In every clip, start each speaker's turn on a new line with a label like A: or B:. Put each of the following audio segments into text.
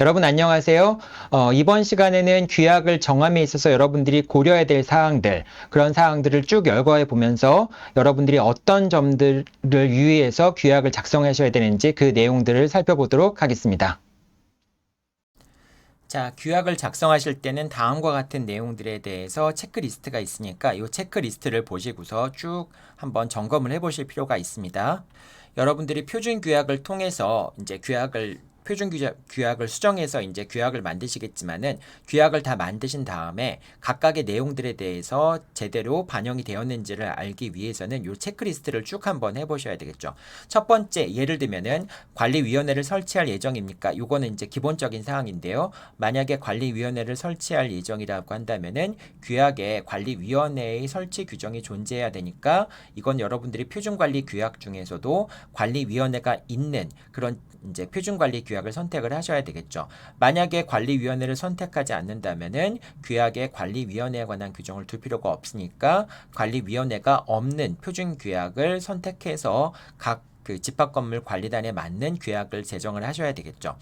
A: 여러분 안녕하세요. 어, 이번 시간에는 규약을 정함에 있어서 여러분들이 고려해야 될 사항들, 그런 사항들을 쭉 열거해 보면서 여러분들이 어떤 점들을 유의해서 규약을 작성하셔야 되는지 그 내용들을 살펴보도록 하겠습니다.
B: 자, 규약을 작성하실 때는 다음과 같은 내용들에 대해서 체크리스트가 있으니까 이 체크리스트를 보시고서 쭉 한번 점검을 해 보실 필요가 있습니다. 여러분들이 표준 규약을 통해서 이제 규약을 표준 규약, 규약 을 수정해서 이제 규약을 만드시겠지만은 규약을 다 만드신 다음에 각각의 내용들에 대해서 제대로 반영이 되었는지를 알기 위해서는 이 체크리스트를 쭉 한번 해보셔야 되겠죠. 첫 번째 예를 들면은 관리위원회를 설치할 예정입니까? 요거는 이제 기본적인 사항인데요. 만약에 관리위원회를 설치할 예정이라고 한다면은 규약에 관리위원회의 설치 규정이 존재해야 되니까 이건 여러분들이 표준관리 규약 중에서도 관리위원회가 있는 그런 이제 표준관리 규약 을 선택을 하셔야 되겠죠. 만약에 관리위원회를 선택하지 않는다면은 규약에 관리위원회에 관한 규정을 둘 필요가 없으니까 관리위원회가 없는 표준 규약을 선택해서 각그 집합 건물 관리단에 맞는 규약을 제정을 하셔야 되겠죠.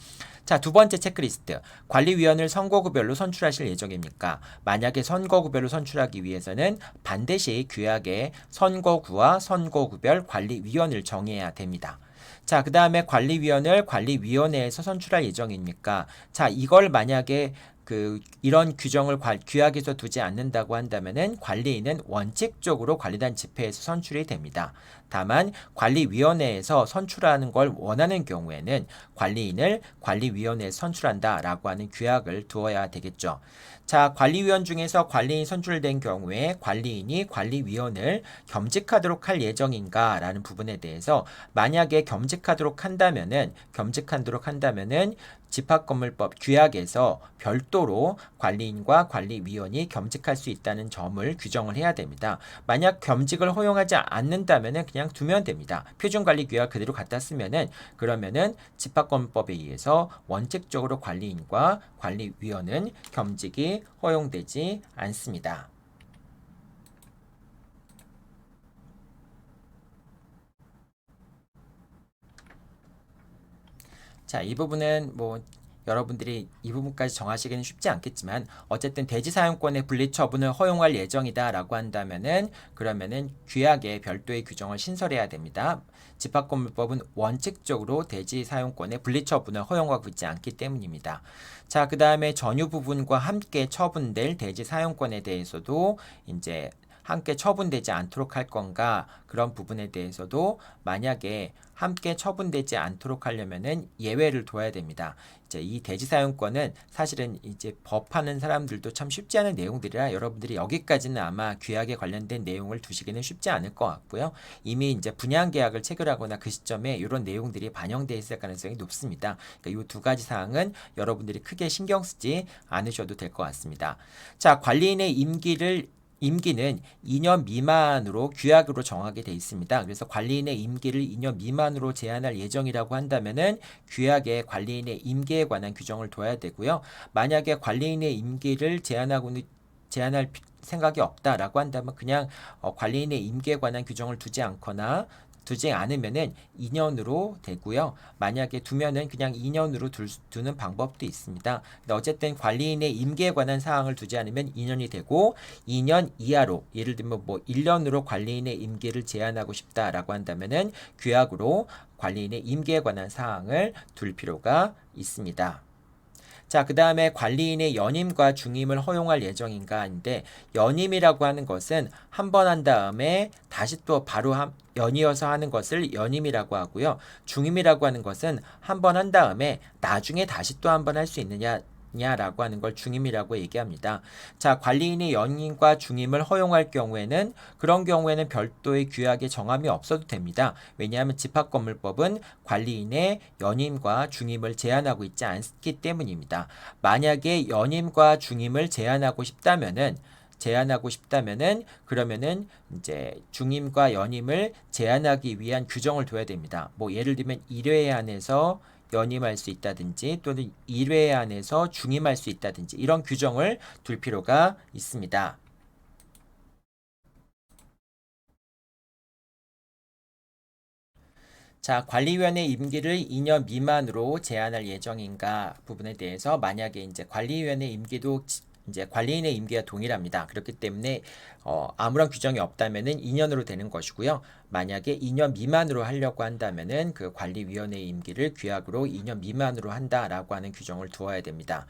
B: 자, 두 번째 체크리스트. 관리위원을 선거구별로 선출하실 예정입니까? 만약에 선거구별로 선출하기 위해서는 반드시 규약에 선거구와 선거구별 관리위원을 정해야 됩니다. 자, 그 다음에 관리위원을 관리위원회에서 선출할 예정입니까? 자, 이걸 만약에 그 이런 규정을 관, 규약에서 두지 않는다고 한다면은 관리인은 원칙적으로 관리단 집회에서 선출이 됩니다. 다만 관리위원회에서 선출하는 걸 원하는 경우에는 관리인을 관리위원회에서 선출한다라고 하는 규약을 두어야 되겠죠. 자, 관리위원 중에서 관리인 선출된 경우에 관리인이 관리위원을 겸직하도록 할 예정인가라는 부분에 대해서 만약에 겸직하도록 한다면은 겸직하도록 한다면은 집합건물법 규약에서 별도로 관리인과 관리위원이 겸직할 수 있다는 점을 규정을 해야 됩니다. 만약 겸직을 허용하지 않는다면은 그냥 두면 됩니다. 표준관리 규약 그대로 갖다 쓰면은 그러면은 집합건물법에 의해서 원칙적으로 관리인과 관리위원은 겸직이 허용되지 않습니다. 자, 이 부분은 뭐 여러분들이 이 부분까지 정하시기는 쉽지 않겠지만 어쨌든 대지 사용권의 분리 처분을 허용할 예정이다라고 한다면은 그러면은 규약에 별도의 규정을 신설해야 됩니다. 집합건물법은 원칙적으로 대지 사용권의 분리 처분을 허용하고 있지 않기 때문입니다. 자, 그 다음에 전유 부분과 함께 처분될 대지 사용권에 대해서도 이제 함께 처분되지 않도록 할 건가 그런 부분에 대해서도 만약에 함께 처분되지 않도록 하려면은 예외를 둬야 됩니다. 이제 이 대지 사용권은 사실은 이제 법하는 사람들도 참 쉽지 않은 내용들이라 여러분들이 여기까지는 아마 규약에 관련된 내용을 두시기는 쉽지 않을 것 같고요. 이미 이제 분양 계약을 체결하거나 그 시점에 이런 내용들이 반영되어 있을 가능성이 높습니다. 그러니까 이 두 가지 사항은 여러분들이 크게 신경 쓰지 않으셔도 될 것 같습니다. 자, 관리인의 임기를 임기는 2년 미만으로 규약으로 정하게 돼 있습니다. 그래서 관리인의 임기를 2년 미만으로 제한할 예정이라고 한다면은 규약에 관리인의 임기에 관한 규정을 둬야 되고요. 만약에 관리인의 임기를 제한하고는 제한할 생각이 없다라고 한다면 그냥 어, 관리인의 임기에 관한 규정을 두지 않거나 두지 않으면은 2년으로 되고요. 만약에 두면은 그냥 2년으로 둘, 두는 방법도 있습니다. 근데 어쨌든 관리인의 임기에 관한 사항을 두지 않으면 2년이 되고 2년 이하로 예를 들면 뭐 1년으로 관리인의 임기를 제한하고 싶다라고 한다면은 규약으로 관리인의 임기에 관한 사항을 둘 필요가 있습니다. 자, 그 다음에 관리인의 연임과 중임을 허용할 예정인가 인데 연임이라고 하는 것은 한 번 한 다음에 다시 또 바로 한, 연이어서 하는 것을 연임이라고 하고요. 중임이라고 하는 것은 한 번 한 다음에 나중에 다시 또 한 번 할 수 있느냐 냐라고 하는 걸 중임이라고 얘기합니다. 자, 관리인이 연임과 중임을 허용할 경우에는 그런 경우에는 별도의 규약에 정함이 없어도 됩니다. 왜냐하면 집합건물법은 관리인의 연임과 중임을 제한하고 있지 않기 때문입니다. 만약에 연임과 중임을 제한하고 싶다면은 제한하고 싶다면은 그러면은 이제 중임과 연임을 제한하기 위한 규정을 둬야 됩니다. 뭐 예를 들면 1회 안에서 연임할 수 있다든지 또는 1회 안에서 중임할 수 있다든지 이런 규정을 둘 필요가 있습니다. 자, 관리위원회 임기를 2년 미만으로 제한할 예정인가 부분에 대해서 만약에 이제 관리위원회 임기도 지- 이제 관리인의 임기와 동일합니다. 그렇기 때문에 어, 아무런 규정이 없다면은 2년으로 되는 것이고요. 만약에 2년 미만으로 하려고 한다면은 그 관리위원회 임기를 규약으로 2년 미만으로 한다라고 하는 규정을 두어야 됩니다.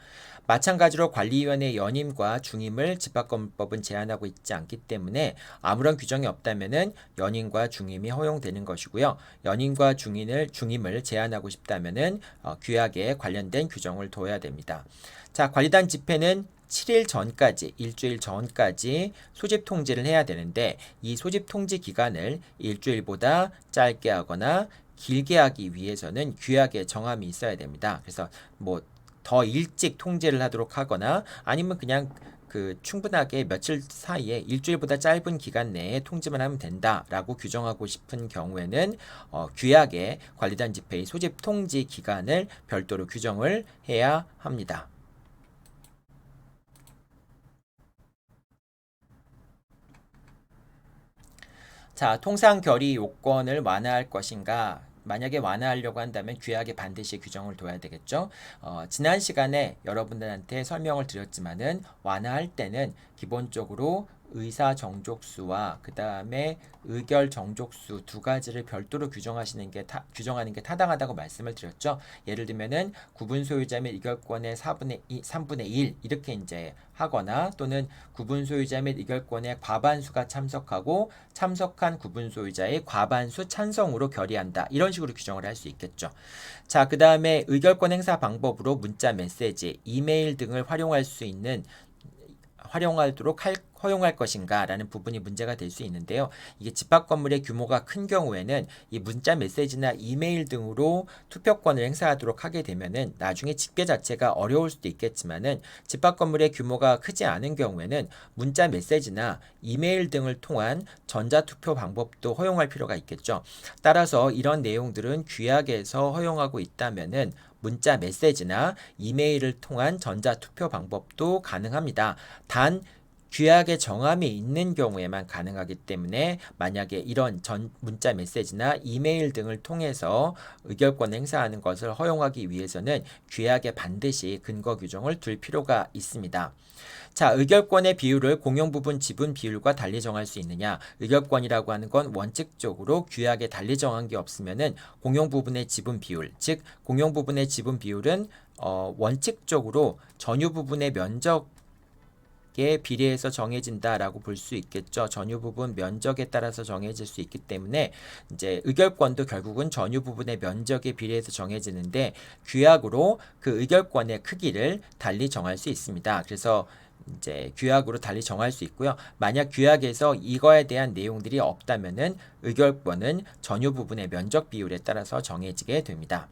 B: 마찬가지로 관리위원회 연임과 중임을 집합건물법은 제한하고 있지 않기 때문에 아무런 규정이 없다면은 연임과 중임이 허용되는 것이고요. 연임과 중임을 중임을 제한하고 싶다면은 어, 규약에 관련된 규정을 둬야 됩니다. 자, 관리단 집회는 7일 전까지, 일주일 전까지 소집 통지를 해야 되는데 이 소집 통지 기간을 일주일보다 짧게 하거나 길게 하기 위해서는 규약에 정함이 있어야 됩니다. 그래서 뭐 더 일찍 통지를 하도록 하거나 아니면 그냥 그 충분하게 며칠 사이에 일주일보다 짧은 기간 내에 통지만 하면 된다라고 규정하고 싶은 경우에는 어, 규약에 관리단 집회의 소집 통지 기간을 별도로 규정을 해야 합니다. 자, 통상 결의 요건을 완화할 것인가? 만약에 완화하려고 한다면 규약에 반드시 규정을 둬야 되겠죠. 어, 지난 시간에 여러분들한테 설명을 드렸지만은 완화할 때는 기본적으로 의사 정족수와 그 다음에 의결 정족수 두 가지를 별도로 규정하시는 게 타, 규정하는 게 타당하다고 말씀을 드렸죠. 예를 들면은 구분 소유자 및 의결권의 4분의 2, 3분의 1 이렇게 이제 하거나 또는 구분 소유자 및 의결권의 과반수가 참석하고 참석한 구분 소유자의 과반수 찬성으로 결의한다. 이런 식으로 규정을 할 수 있겠죠. 자, 그 다음에 의결권 행사 방법으로 문자 메시지, 이메일 등을 활용할 수 있는 활용하도록 할, 허용할 것인가라는 부분이 문제가 될 수 있는데요. 이게 집합 건물의 규모가 큰 경우에는 이 문자 메시지나 이메일 등으로 투표권을 행사하도록 하게 되면은 나중에 집계 자체가 어려울 수도 있겠지만은 집합 건물의 규모가 크지 않은 경우에는 문자 메시지나 이메일 등을 통한 전자 투표 방법도 허용할 필요가 있겠죠. 따라서 이런 내용들은 규약에서 허용하고 있다면은 문자 메시지나 이메일을 통한 전자 투표 방법도 가능합니다. 단 규약의 정함이 있는 경우에만 가능하기 때문에 만약에 이런 전 문자 메시지나 이메일 등을 통해서 의결권 행사하는 것을 허용하기 위해서는 규약에 반드시 근거 규정을 둘 필요가 있습니다. 자, 의결권의 비율을 공용 부분 지분 비율과 달리 정할 수 있느냐? 의결권이라고 하는 건 원칙적으로 규약에 달리 정한 게 없으면은 공용 부분의 지분 비율, 즉 공용 부분의 지분 비율은 어, 원칙적으로 전유 부분의 면적 에 비례해서 정해진다라고 볼 수 있겠죠. 전유 부분 면적에 따라서 정해질 수 있기 때문에 이제 의결권도 결국은 전유 부분의 면적에 비례해서 정해지는데 규약으로 그 의결권의 크기를 달리 정할 수 있습니다. 그래서 이제 규약으로 달리 정할 수 있고요. 만약 규약에서 이거에 대한 내용들이 없다면은 의결권은 전유 부분의 면적 비율에 따라서 정해지게 됩니다.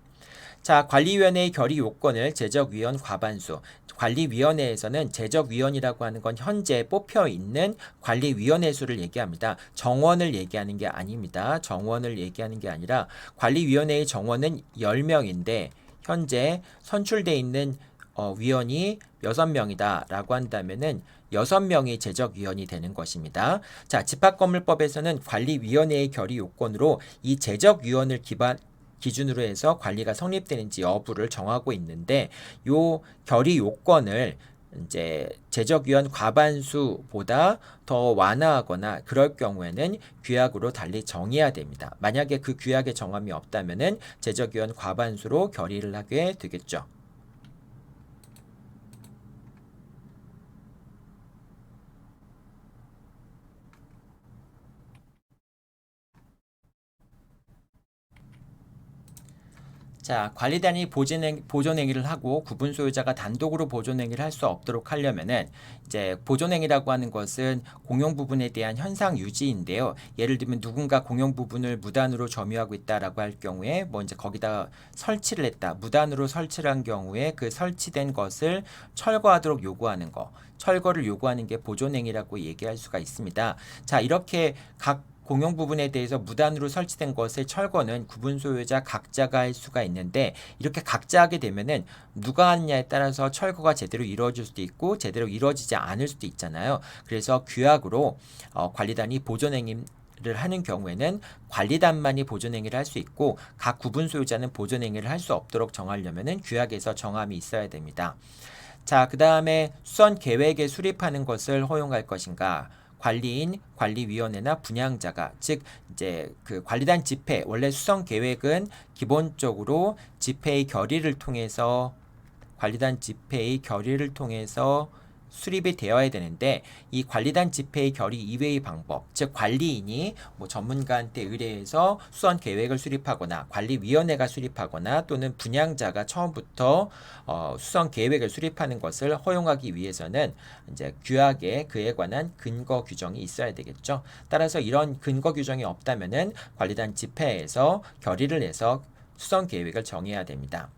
B: 자, 관리위원회의 결의 요건을 제적위원 과반수. 관리위원회에서는 제적위원이라고 하는 건 현재 뽑혀 있는 관리위원회 수를 얘기합니다. 정원을 얘기하는 게 아닙니다. 정원을 얘기하는 게 아니라 관리위원회의 정원은 10명인데 현재 선출돼 있는 어, 위원이 6명이다 라고 한다면은 6명이 제적위원이 되는 것입니다. 자, 집합건물법에서는 관리위원회의 결의 요건으로 이 제적위원을 기반 기준으로 해서 관리가 성립되는지 여부를 정하고 있는데 요 결의 요건을 이제 제적위원 과반수보다 더 완화하거나 그럴 경우에는 규약으로 달리 정해야 됩니다. 만약에 그 규약의 정함이 없다면은 제적위원 과반수로 결의를 하게 되겠죠. 자, 관리단이 보존행, 보존행위를 하고 구분 소유자가 단독으로 보존행위를 할 수 없도록 하려면은 이제 보존행위라고 하는 것은 공용 부분에 대한 현상 유지인데요. 예를 들면 누군가 공용 부분을 무단으로 점유하고 있다라고 할 경우에 뭐 이제 거기다 설치를 했다. 무단으로 설치를 한 경우에 그 설치된 것을 철거하도록 요구하는 거. 철거를 요구하는 게 보존행위라고 얘기할 수가 있습니다. 자, 이렇게 각 공용 부분에 대해서 무단으로 설치된 것의 철거는 구분 소유자 각자가 할 수가 있는데 이렇게 각자 하게 되면은 누가 하느냐에 따라서 철거가 제대로 이루어질 수도 있고 제대로 이루어지지 않을 수도 있잖아요. 그래서 규약으로 어, 관리단이 보존행위 를 하는 경우에는 관리단만이 보존행위를 할 수 있고 각 구분 소유자는 보존행위를 할 수 없도록 정하려면은 규약에서 정함이 있어야 됩니다. 자, 그 다음에 수선 계획에 수립하는 것을 허용할 것인가? 관리인, 관리위원회나 분양자가 즉 이제 그 관리단 집회 원래 수선 계획은 기본적으로 집회의 결의를 통해서 관리단 집회의 결의를 통해서 수립이 되어야 되는데 이 관리단 집회의 결의 이외의 방법 즉 관리인이 뭐 전문가한테 의뢰해서 수선 계획을 수립하거나 관리위원회가 수립하거나 또는 분양자가 처음부터 어, 수선 계획을 수립하는 것을 허용하기 위해서는 이제 규약에 그에 관한 근거 규정이 있어야 되겠죠. 따라서 이런 근거 규정이 없다면은 관리단 집회에서 결의를 내서 수선 계획을 정해야 됩니다.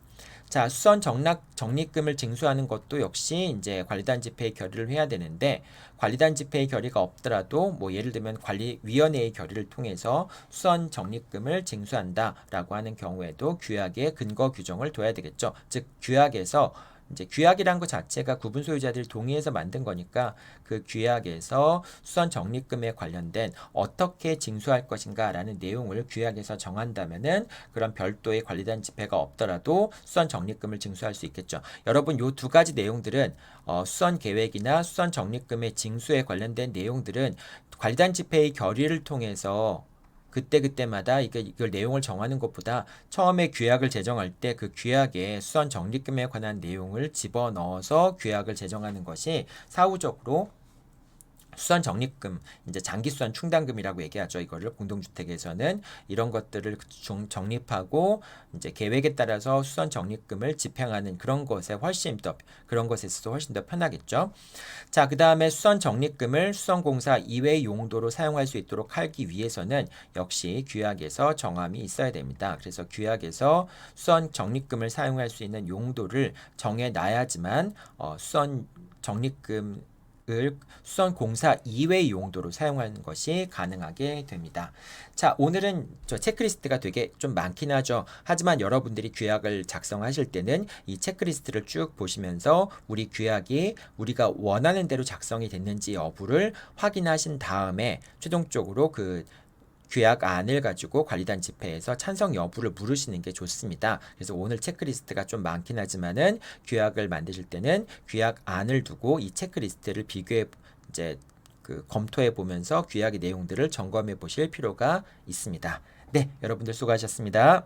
B: 자, 수선 정락 적립금을 징수하는 것도 역시 이제 관리단 집회의 결의를 해야 되는데 관리단 집회의 결의가 없더라도 뭐 예를 들면 관리위원회의 결의를 통해서 수선 적립금을 징수한다라고 하는 경우에도 규약에 근거 규정을 둬야 되겠죠. 즉 규약에서 이제 규약이란 것 자체가 구분 소유자들이 동의해서 만든 거니까 그 규약에서 수선 적립금에 관련된 어떻게 징수할 것인가라는 내용을 규약에서 정한다면은 그런 별도의 관리단 집회가 없더라도 수선 적립금을 징수할 수 있겠죠. 여러분 요 두 가지 내용들은 어, 수선 계획이나 수선 적립금의 징수에 관련된 내용들은 관리단 집회의 결의를 통해서 그때 그때마다 이게 이걸 내용을 정하는 것보다 처음에 규약을 제정할 때 그 규약에 수선 적립금에 관한 내용을 집어 넣어서 규약을 제정하는 것이 사후적으로 수선 적립금, 이제 장기 수선 충당금이라고 얘기하죠. 이거를 공동주택에서는 이런 것들을 중 적립하고 이제 계획에 따라서 수선 적립금을 집행하는 그런 것에 훨씬 더 그런 것에 있어서 훨씬 더 편하겠죠. 자, 그 다음에 수선 적립금을 수선 공사 이외의 용도로 사용할 수 있도록 하기 위해서는 역시 규약에서 정함이 있어야 됩니다. 그래서 규약에서 수선 적립금을 사용할 수 있는 용도를 정해 놔야지만 어, 수선 적립금 을 수선 공사 이외의 용도로 사용하는 것이 가능하게 됩니다. 자, 오늘은 저 체크리스트가 되게 좀 많긴 하죠. 하지만 여러분들이 규약을 작성하실 때는 이 체크리스트를 쭉 보시면서 우리 규약이 우리가 원하는 대로 작성이 됐는지 여부를 확인하신 다음에 최종적으로 그 규약 안을 가지고 관리단 집회에서 찬성 여부를 물으시는 게 좋습니다. 그래서 오늘 체크리스트가 좀 많긴 하지만은 규약을 만드실 때는 규약 안을 두고 이 체크리스트를 비교해 이제 그 검토해 보면서 규약의 내용들을 점검해 보실 필요가 있습니다. 네, 여러분들 수고하셨습니다.